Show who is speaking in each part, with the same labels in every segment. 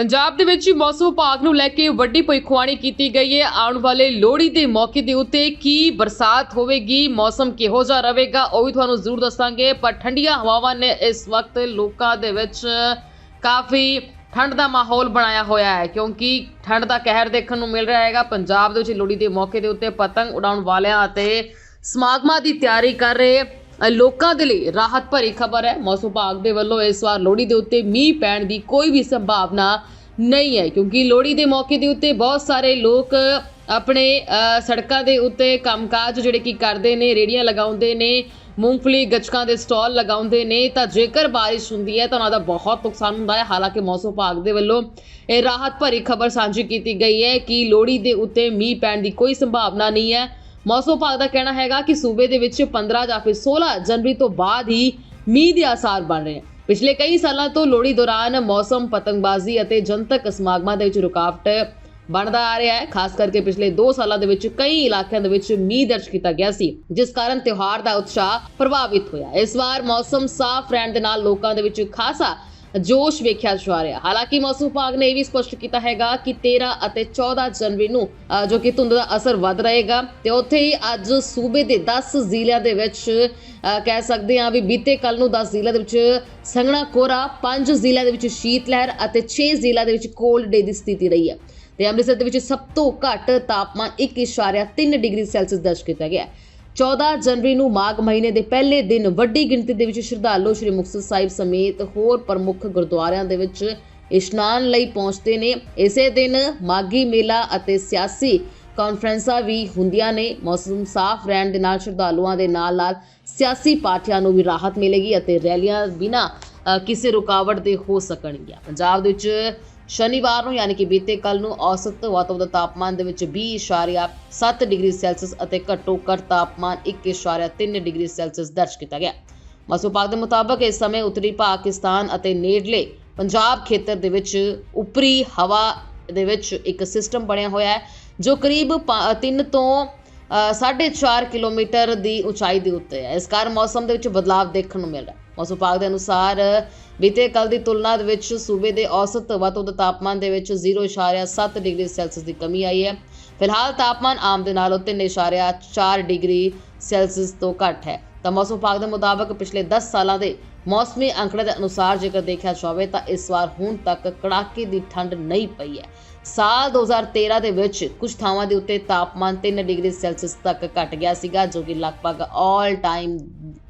Speaker 1: ਪੰਜਾਬ ਦੇ ਵਿੱਚ ਮੌਸਮ ਵਿਭਾਗ ਨੂੰ ਲੈ ਕੇ ਵੱਡੀ ਭਵਿੱਖਬਾਣੀ ਕੀਤੀ ਗਈ ਹੈ। ਆਉਣ ਵਾਲੇ ਲੋਹੜੀ ਦੇ ਮੌਕੇ ਦੇ ਉੱਤੇ ਕੀ ਬਰਸਾਤ ਹੋਵੇਗੀ, ਮੌਸਮ ਕਿਹੋ ਜਿਹਾ ਰਹੇਗਾ, ਉਹ ਵੀ ਤੁਹਾਨੂੰ ਜ਼ਰੂਰ ਦੱਸਾਂਗੇ। ਪਰ ਠੰਡੀਆਂ ਹਵਾਵਾਂ ਨੇ ਇਸ ਵਕਤ ਲੋਕਾਂ ਦੇ ਵਿੱਚ ਕਾਫੀ ਠੰਡ ਦਾ ਮਾਹੌਲ ਬਣਾਇਆ ਹੋਇਆ ਹੈ, ਕਿਉਂਕਿ ਠੰਡ ਦਾ ਕਹਿਰ ਦੇਖਣ ਨੂੰ ਮਿਲ ਰਿਹਾ ਹੈਗਾ। ਪੰਜਾਬ ਦੇ ਵਿੱਚ ਲੋਹੜੀ ਦੇ ਮੌਕੇ ਦੇ ਉੱਤੇ ਪਤੰਗ ਉਡਾਉਣ ਵਾਲਿਆਂ ਅਤੇ ਸਮਾਗਮਾਂ ਦੀ ਤਿਆਰੀ ਕਰ ਰਹੇ ਲੋਕਾਂ ਦੇ ਲਈ ਰਾਹਤ ਭਰੀ ਖਬਰ ਹੈ। ਮੌਸਮ ਵਿਭਾਗ ਦੇ ਵੱਲੋਂ ਇਸ ਵਾਰ ਲੋਹੜੀ ਦੇ ਉੱਤੇ ਮੀਂਹ ਪੈਣ ਦੀ ਕੋਈ ਵੀ ਸੰਭਾਵਨਾ ਨਹੀਂ ਹੈ, ਕਿਉਂਕਿ ਲੋਹੜੀ ਦੇ ਮੌਕੇ ਦੇ ਉੱਤੇ ਬਹੁਤ ਸਾਰੇ ਲੋਕ ਆਪਣੇ ਸੜਕਾਂ ਦੇ ਉੱਤੇ ਕੰਮਕਾਜ ਜਿਹੜੇ ਕੀ ਕਰਦੇ ਨੇ ਰੇੜੀਆਂ ਲਗਾਉਂਦੇ ਨੇ, ਮੂੰਗਫਲੀ ਗੱਚਕਾਂ ਦੇ ਸਟਾਲ ਲਗਾਉਂਦੇ ਨੇ। ਤਾਂ ਜੇਕਰ ਬਾਰਿਸ਼ ਹੁੰਦੀ ਹੈ ਤਾਂ ਉਹਨਾਂ ਦਾ ਬਹੁਤ ਨੁਕਸਾਨ ਹੁੰਦਾ ਹੈ। ਹਾਲਾਂਕਿ ਮੌਸਮ ਵਿਭਾਗ ਦੇ ਵੱਲੋਂ ਇਹ ਰਾਹਤ ਭਰੀ ਖਬਰ ਸਾਂਝੀ ਕੀਤੀ ਗਈ ਹੈ ਕਿ ਲੋਹੜੀ ਦੇ ਉੱਤੇ ਮੀਂਹ ਪੈਣ ਦੀ ਕੋਈ ਸੰਭਾਵਨਾ ਨਹੀਂ ਹੈ। ਮੌਸਮ ਵਿਭਾਗ ਦਾ ਕਹਿਣਾ ਹੈਗਾ ਕਿ ਸੂਬੇ ਦੇ ਵਿੱਚ 15 ਜਾਂ ਫਿਰ 16 ਜਨਵਰੀ ਤੋਂ ਬਾਅਦ ਹੀ ਮੀਂਹ ਦੇ ਆਸਾਰ ਬਣ ਰਹੇ ਹਨ ਪਿਛਲੇ ਕਈ ਸਾਲਾਂ ਤੋਂ ਲੋਹੜੀ ਦੌਰਾਨ ਮੌਸਮ ਪਤੰਗਬਾਜ਼ੀ ਅਤੇ ਜਨਤਕ ਸਮਾਗਮਾਂ ਦੇ ਵਿੱਚ ਰੁਕਾਵਟ ਬਣਦਾ ਆ ਰਿਹਾ ਹੈ। ਖਾਸ ਕਰਕੇ ਪਿਛਲੇ 2 ਸਾਲਾਂ ਦੇ ਵਿੱਚ ਕਈ ਇਲਾਕਿਆਂ ਦੇ ਵਿੱਚ ਮੀਂਹ ਦਰਜ ਕੀਤਾ ਗਿਆ ਸੀ, ਜਿਸ ਕਾਰਨ ਤਿਉਹਾਰ ਦਾ ਉਤਸ਼ਾਹ ਪ੍ਰਭਾਵਿਤ ਹੋਇਆ। ਇਸ ਵਾਰ ਮੌਸਮ ਸਾਫ਼ ਰਹਿਣ ਦੇ ਨਾਲ ਲੋਕਾਂ ਦੇ ਵਿੱਚ ਖਾਸਾ ਜੋਸ਼ ਵੇਖਿਆ ਜਾ ਰਿਹਾ। ਹਾਲਾਂਕਿ ਮੌਸਮ ਵਿਭਾਗ ਨੇ ਇਹ ਵੀ ਸਪਸ਼ਟ ਕੀਤਾ ਹੈਗਾ ਕਿ 13 ਅਤੇ 14 ਜਨਵਰੀ ਨੂੰ ਜੋ ਕਿ ਧੁੰਦ ਦਾ ਅਸਰ ਵੱਧ ਰਹੇਗਾ ਤੇ ਉੱਥੇ ਹੀ ਅੱਜ ਸੂਬੇ ਦੇ 10 ਜ਼ਿਲ੍ਹਿਆਂ ਦੇ ਵਿੱਚ ਕਹਿ ਸਕਦੇ ਹਾਂ ਵੀ ਬੀਤੇ ਕੱਲ ਨੂੰ 10 ਜ਼ਿਲ੍ਹਿਆਂ ਦੇ ਵਿੱਚ ਸੰਘਣਾ ਕੋਰਾ 5 ਜ਼ਿਲ੍ਹਿਆਂ ਦੇ ਵਿੱਚ ਸ਼ੀਤ ਲਹਿਰ ਅਤੇ 6 ਜ਼ਿਲ੍ਹਿਆਂ ਦੇ ਵਿੱਚ ਕੋਲਡ ਡੇ ਦੀ ਸਥਿਤੀ ਰਹੀ ਹੈ। ਤੇ ਅੰਮ੍ਰਿਤਸਰ ਦੇ ਵਿੱਚ ਸਭ ਤੋਂ ਘੱਟ ਤਾਪਮਾਨ 1.3 ਡਿਗਰੀ ਸੈਲਸੀਅਸ ਦਰਜ ਕੀਤਾ ਗਿਆ ਹੈ। 14 ਜਨਵਰੀ ਨੂੰ ਮਾਘ ਮਹੀਨੇ ਦੇ ਪਹਿਲੇ ਦਿਨ ਵੱਡੀ ਗਿਣਤੀ ਦੇ ਵਿੱਚ ਸ਼ਰਧਾਲੂ ਸ਼੍ਰੀ ਮੁਕਤਸਰ ਸਾਹਿਬ ਸਮੇਤ ਹੋਰ ਪ੍ਰਮੁੱਖ ਗੁਰਦੁਆਰਿਆਂ ਦੇ ਵਿੱਚ ਇਸ਼ਨਾਨ ਲਈ ਪਹੁੰਚਦੇ ਨੇ। ਇਸੇ ਦਿਨ ਮਾਗੀ ਮੇਲਾ ਅਤੇ ਸਿਆਸੀ ਕਾਨਫਰੰਸਾਂ ਵੀ ਹੁੰਦੀਆਂ ਨੇ। ਮੌਸਮ ਸਾਫ਼ ਰਹਿਣ ਦੇ ਨਾਲ ਸ਼ਰਧਾਲੂਆਂ ਦੇ ਨਾਲ ਨਾਲ ਸਿਆਸੀ ਪਾਰਟੀਆਂ ਨੂੰ ਵੀ ਰਾਹਤ ਮਿਲੇਗੀ ਅਤੇ ਰੈਲੀਆਂ ਬਿਨਾਂ ਕਿਸੇ ਰੁਕਾਵਟ ਦੇ ਹੋ ਸਕਣਗੀਆਂ। ਪੰਜਾਬ ਦੇ ਵਿੱਚ ਸ਼ਨੀਵਾਰ ਨੂੰ, ਯਾਨੀ ਕਿ ਬੀਤੇ ਕੱਲ ਨੂੰ, ਔਸਤ ਵਾਤਾਵਰਣ ਤਾਪਮਾਨ ਦੇ ਵਿੱਚ 20.7 ਡਿਗਰੀ ਸੈਲਸੀਅਸ ਅਤੇ ਘੱਟੋ ਘੱਟ ਤਾਪਮਾਨ 1.3 ਡਿਗਰੀ ਸੈਲਸੀਅਸ ਦਰਜ ਕੀਤਾ ਗਿਆ। ਮੌਸਮ ਵਿਭਾਗ ਦੇ ਮੁਤਾਬਕ ਇਸ ਸਮੇਂ ਉੱਤਰੀ ਪਾਕਿਸਤਾਨ ਅਤੇ ਨੇੜਲੇ ਪੰਜਾਬ ਖੇਤਰ ਦੇ ਵਿੱਚ ਉੱਪਰੀ ਹਵਾ ਦੇ ਵਿੱਚ ਇੱਕ ਸਿਸਟਮ ਬਣਿਆ ਹੋਇਆ ਹੈ, ਜੋ ਕਰੀਬ 3 ਤੋਂ 4.5 ਕਿਲੋਮੀਟਰ ਦੀ ਉਚਾਈ ਦੇ ਉੱਤੇ ਹੈ। ਇਸ ਕਾਰਨ ਮੌਸਮ ਦੇ ਵਿੱਚ ਬਦਲਾਅ ਦੇਖਣ ਨੂੰ ਮਿਲ ਰਿਹਾ ਮੌਸਮ ਵਿਭਾਗ ਦੇ ਅਨੁਸਾਰ, ਬੀਤੇ ਕੱਲ ਦੀ ਤੁਲਨਾ ਦੇ ਵਿੱਚ ਸੂਬੇ ਦੇ ਔਸਤ ਵੱਧ ਤਾਪਮਾਨ ਦੇ ਵਿੱਚ 0.7 ਡਿਗਰੀ ਸੈਲਸੀਅਸ ਦੀ ਕਮੀ ਆਈ ਹੈ। ਫਿਲਹਾਲ ਤਾਪਮਾਨ ਆਮ ਦੇ ਨਾਲੋਂ 3.4 ਡਿਗਰੀ ਸੈਲਸੀਅਸ ਤੋਂ ਘੱਟ ਹੈ। ਤਾਂ ਮੌਸਮ ਵਿਭਾਗ ਦੇ ਮੁਤਾਬਕ ਪਿਛਲੇ 10 ਸਾਲਾਂ ਦੇ ਮੌਸਮੀ ਅੰਕੜੇ ਦੇ ਅਨੁਸਾਰ ਜੇਕਰ ਦੇਖਿਆ ਜਾਵੇ ਤਾਂ ਇਸ ਵਾਰ ਹੁਣ ਤੱਕ ਕੜਾਕੇ ਦੀ ਠੰਡ ਨਹੀਂ ਪਈ ਹੈ। ਸਾਲ 2013 ਦੇ ਵਿੱਚ ਕੁਝ ਥਾਵਾਂ ਦੇ ਉੱਤੇ ਤਾਪਮਾਨ 3 ਡਿਗਰੀ ਸੈਲਸੀਅਸ ਤੱਕ ਘਟ ਗਿਆ ਸੀਗਾ, ਜੋ ਕਿ ਲਗਭਗ ਆਲ ਟਾਈਮ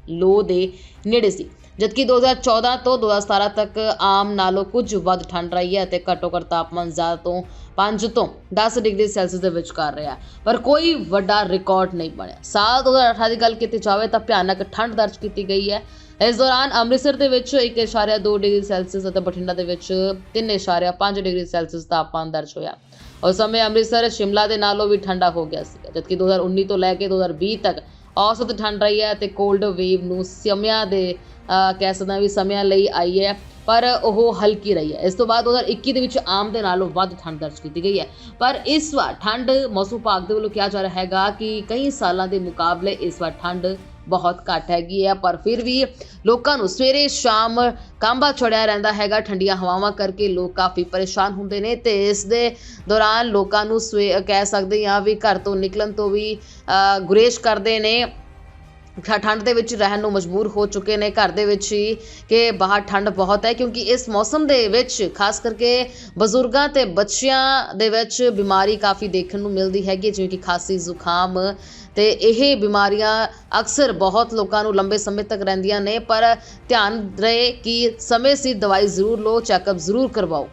Speaker 1: ਲੋ ਦੇ ਨੇੜੇ ਸੀ। ਜਦਕਿ 2014 ਤੋਂ 2017 ਤੱਕ ਆਮ ਨਾਲੋਂ ਕੁਝ ਵੱਧ ਠੰਡ ਰਹੀ ਹੈ ਅਤੇ ਘੱਟੋ ਘੱਟ ਤਾਪਮਾਨ ਜ਼ਿਆਦਾ ਤੋਂ 5 ਤੋਂ 10 ਡਿਗਰੀ ਸੈਲਸੀਅਸ ਦੇ ਵਿਚਕਾਰ ਰਿਹਾ। ਪਰ ਕੋਈ ਵੱਡਾ ਰਿਕਾਰਡ ਨਹੀਂ ਬਣਿਆ। ਸਾਲ 2018 ਦੀ ਗੱਲ ਕੀਤੀ ਜਾਵੇ ਤਾਂ ਭਿਆਨਕ ਠੰਡ ਦਰਜ ਕੀਤੀ ਗਈ ਹੈ। ਇਸ ਦੌਰਾਨ ਅੰਮ੍ਰਿਤਸਰ ਦੇ ਵਿੱਚ 1.2 ਡਿਗਰੀ ਸੈਲਸੀਅਸ ਅਤੇ ਬਠਿੰਡਾ ਦੇ ਵਿੱਚ 3.5 ਡਿਗਰੀ ਸੈਲਸੀਅਸ ਤਾਪਮਾਨ ਦਰਜ ਹੋਇਆ। ਉਸ ਸਮੇਂ ਅੰਮ੍ਰਿਤਸਰ ਸ਼ਿਮਲਾ ਦੇ ਨਾਲੋਂ ਵੀ ਠੰਡਾ ਹੋ ਗਿਆ ਸੀ ਜਦਕਿ 2019 ਤੋਂ ਲੈ ਕੇ 2020 ਤੱਕ ਔਸਤ ਠੰਡ ਰਹੀ ਹੈ ਤੇ ਕੋਲਡ ਵੇਵ ਨੂੰ ਸਮਿਆਂ ਦੇ ਕਹਿ ਸਕਦੇ ਹਾਂ ਵੀ ਸਮਿਆਂ ਲਈ ਆਈ ਹੈ, ਪਰ ਉਹ ਹਲਕੀ ਰਹੀ ਹੈ। ਇਸ ਤੋਂ ਬਾਅਦ 2021 ਦੇ ਵਿੱਚ ਆਮ ਦੇ ਨਾਲੋਂ ਵੱਧ ਠੰਡ ਦਰਜ ਕੀਤੀ ਗਈ ਹੈ। ਪਰ ਇਸ ਵਾਰ ਠੰਡ ਮੌਸਮ ਵਿਭਾਗ ਦੇ ਵੱਲੋਂ ਕਿਹਾ ਜਾ ਰਿਹਾ ਹੈਗਾ ਕਿ ਕਈ ਸਾਲਾਂ ਦੇ ਮੁਕਾਬਲੇ ਇਸ ਵਾਰ ਠੰਡ ਬਹੁਤ ਘੱਟ ਹੈਗੀ ਹੈ ਪਰ ਫਿਰ ਵੀ ਲੋਕਾਂ ਨੂੰ ਸਵੇਰੇ ਸ਼ਾਮ ਕਾਂਬਾ ਛੜਿਆ ਰਹਿੰਦਾ ਹੈਗਾ ਠੰਡੀਆਂ ਹਵਾਵਾਂ ਕਰਕੇ ਲੋਕ ਕਾਫੀ ਪਰੇਸ਼ਾਨ ਹੁੰਦੇ ਨੇ ਤੇ ਇਸ ਦੇ ਦੌਰਾਨ ਲੋਕਾਂ ਨੂੰ ਸਵੇ ਕਹਿ ਸਕਦੇ ਹਾਂ ਵੀ ਘਰ ਤੋਂ ਨਿਕਲਣ ਤੋਂ ਵੀ ਅ, ਗੁਰੇਜ਼ ਕਰਦੇ ਨੇ। ਠੰਡ ਦੇ ਵਿੱਚ ਰਹਿਣ ਨੂੰ ਮਜਬੂਰ ਹੋ ਚੁੱਕੇ ਨੇ ਘਰ ਦੇ ਵਿੱਚ ਹੀ ਕਿ ਬਾਹਰ ਠੰਡ ਬਹੁਤ ਹੈ ਕਿਉਂਕਿ ਇਸ ਮੌਸਮ ਦੇ ਵਿੱਚ ਖਾਸ ਕਰਕੇ ਬਜ਼ੁਰਗਾਂ ਤੇ ਬੱਚਿਆਂ ਦੇ ਵਿੱਚ ਬਿਮਾਰੀ ਕਾਫੀ ਦੇਖਣ ਨੂੰ ਮਿਲਦੀ ਹੈਗੀ ਜਿਵੇਂ ਕਿ ਖਾਸੀ ਜ਼ੁਕਾਮ ਤੇ ਇਹ ਬਿਮਾਰੀਆਂ ਅਕਸਰ ਬਹੁਤ ਲੋਕਾਂ ਨੂੰ ਲੰਬੇ ਸਮੇਂ ਤੱਕ ਰਹਿੰਦੀਆਂ ਨੇ, ਪਰ ਧਿਆਨ ਰਹੇ ਕਿ ਸਮੇਂ ਸਿਰ ਦਵਾਈ ਜ਼ਰੂਰ ਲਓ, ਚੈੱਕਅਪ ਜ਼ਰੂਰ ਕਰਵਾਓ।